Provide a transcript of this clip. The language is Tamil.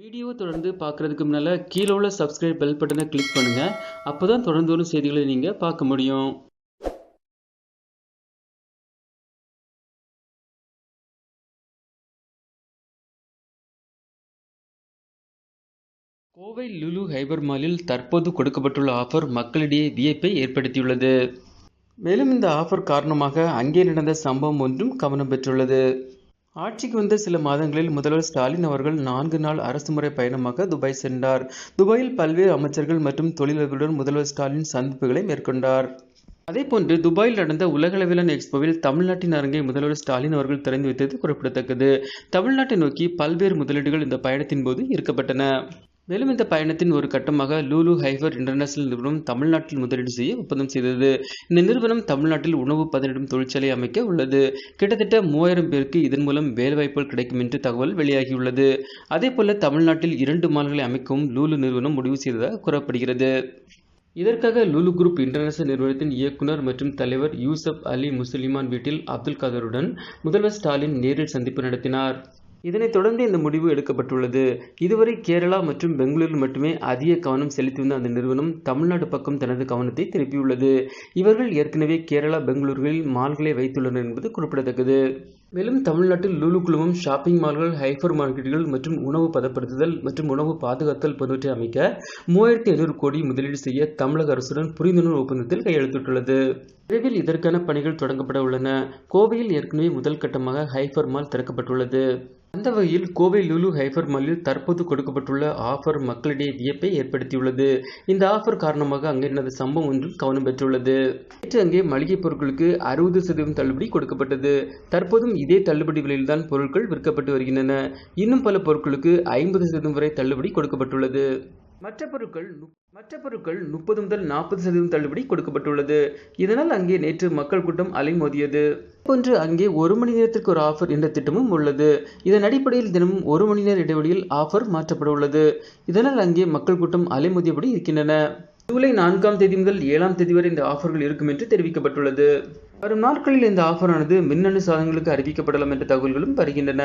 வீடியோ தொடர்ந்து பார்க்குறதுக்கு முன்னால் கீழே உள்ள சப்ஸ்கிரைப் பெல் பட்டனை கிளிக் பண்ணுங்கள் அப்போ தான் தொடர்ந்து வரும் செய்திகளை நீங்கள் பார்க்க முடியும். கோவை லுலு ஹைபர் மாலில் தற்போது கொடுக்கப்பட்டுள்ள ஆஃபர் மக்களிடையே வியப்பை ஏற்படுத்தியுள்ளது. மேலும் இந்த ஆஃபர் காரணமாக அங்கே நடந்த சம்பவம் ஒன்றும் கவனம் பெற்றுள்ளது. ஆட்சிக்கு வந்த சில மாதங்களில் முதல்வர் ஸ்டாலின் அவர்கள் நான்கு நாள் அரசுமுறை பயணமாக துபாய் சென்றார். துபாயில் பல்வேறு அமைச்சர்கள் மற்றும் தொழிலர்களுடன் முதல்வர் ஸ்டாலின் சந்திப்புகளை மேற்கொண்டார். அதேபோன்று துபாயில் நடந்த உலகளவிலான எக்ஸ்போவில் தமிழ்நாட்டின் அரங்கை முதல்வர் ஸ்டாலின் அவர்கள் திறந்து வைத்தது குறிப்பிடத்தக்கது. தமிழ்நாட்டை நோக்கி பல்வேறு முதலீடுகள் இந்த பயணத்தின் போது ஈர்க்கப்பட்டன. மேலும் இந்த பயணத்தின் ஒரு கட்டமாக லூலு ஹைபர் இன்டர்நேஷனல் நிறுவனம் தமிழ்நாட்டில் முதலீடு செய்ய ஒப்பந்தம் செய்தது. இந்த நிறுவனம் தமிழ்நாட்டில் உணவு பதனிடும் தொழிற்சாலை அமைக்க உள்ளது. கிட்டத்தட்ட மூவாயிரம் பேருக்கு இதன் மூலம் வேலைவாய்ப்புகள் கிடைக்கும் என்று தகவல் வெளியாகியுள்ளது. அதேபோல தமிழ்நாட்டில் இரண்டு மால்களை அமைக்கவும் லூலு நிறுவனம் முடிவு செய்ததாக கூறப்படுகிறது. இதற்காக லூலு குரூப் இன்டர்நேஷனல் நிறுவனத்தின் இயக்குனர் மற்றும் தலைவர் யூசப் அலி முஸ்லிமான் வீட்டில் அப்துல் கதருடன் முதல்வர் ஸ்டாலின் நேரில் சந்திப்பு நடத்தினார். இதனைத் தொடர்ந்து இந்த முடிவு எடுக்கப்பட்டுள்ளது. இதுவரை கேரளா மற்றும் பெங்களூரில் மட்டுமே அதிக கவனம் செலுத்தி வந்த அந்த நிறுவனம் தமிழ்நாடு பக்கம் தனது கவனத்தை திருப்பியுள்ளது. இவர்கள் ஏற்கனவே கேரளா பெங்களூர்களில் மால்களை வைத்துள்ளனர் என்பது குறிப்பிடத்தக்கது. மேலும் தமிழ்நாட்டில் லூலு குழுமம் ஷாப்பிங் மால்கள் ஹைப்பர் மார்க்கெட்டுகள் மற்றும் உணவு பதப்படுத்துதல் மற்றும் உணவு பாதுகாத்தல் போன்றவற்றை அமைக்க மூவாயிரத்தி ஐநூறு கோடி முதலீடு செய்ய தமிழக அரசுடன் புரிந்துணர்வு ஒப்பந்தத்தில் கையெழுத்திட்டுள்ளது. விரைவில் இதற்கான பணிகள் தொடங்கப்பட உள்ளன. கோவையில் ஏற்கனவே முதல் கட்டமாக ஹைப்பர் மால் திறக்கப்பட்டுள்ளது. அந்த வகையில் கோவை லுலு ஹைபர் மாலில் தற்போது கொடுக்கப்பட்டுள்ள ஆஃபர் மக்களிடையே வியப்பை ஏற்படுத்தியுள்ளது. இந்த ஆஃபர் காரணமாக அங்கே நடந்த சம்பவம் ஒன்றும் கவனம் பெற்றுள்ளது. நேற்று அங்கே மளிகை பொருட்களுக்கு அறுபது சதவீதம் தள்ளுபடி கொடுக்கப்பட்டது. தற்போதும் இதே தள்ளுபடி விலையில்தான் பொருட்கள் விற்கப்பட்டு வருகின்றன. இன்னும் பல பொருட்களுக்கு ஐம்பது சதவீதம் வரை தள்ளுபடி கொடுக்கப்பட்டுள்ளது. மற்ற பொருட்கள் நுப்- மற்ற பொருட்கள் முப்பது முதல் நாற்பது சதவீதம் தள்ளுபடி கொடுக்கப்பட்டுள்ளது. இதனால் அங்கே நேற்று மக்கள் கூட்டம் அலைமோதியது. போன்று அங்கே ஒரு மணி நேரத்திற்கு ஒரு ஆஃபர் என்ற திட்டமும் உள்ளது. இதன் அடிப்படையில் தினமும் ஒரு மணி நேர இடைவெளியில் ஆஃபர் மாற்றப்பட உள்ளது இதனால் அங்கே மக்கள் கூட்டம் அலைமோதியபடி இருக்கின்றன. ஜூலை நான்காம் தேதி முதல் ஏழாம் தேதி வரை இந்த ஆஃபர்கள் இருக்கும் என்று தெரிவிக்கப்பட்டுள்ளது. வரும் நாட்களில் இந்த ஆஃபரானது மின்னணு சாதனங்களுக்கு அறிவிக்கப்படலாம் என்ற தகவல்களும் வருகின்றன.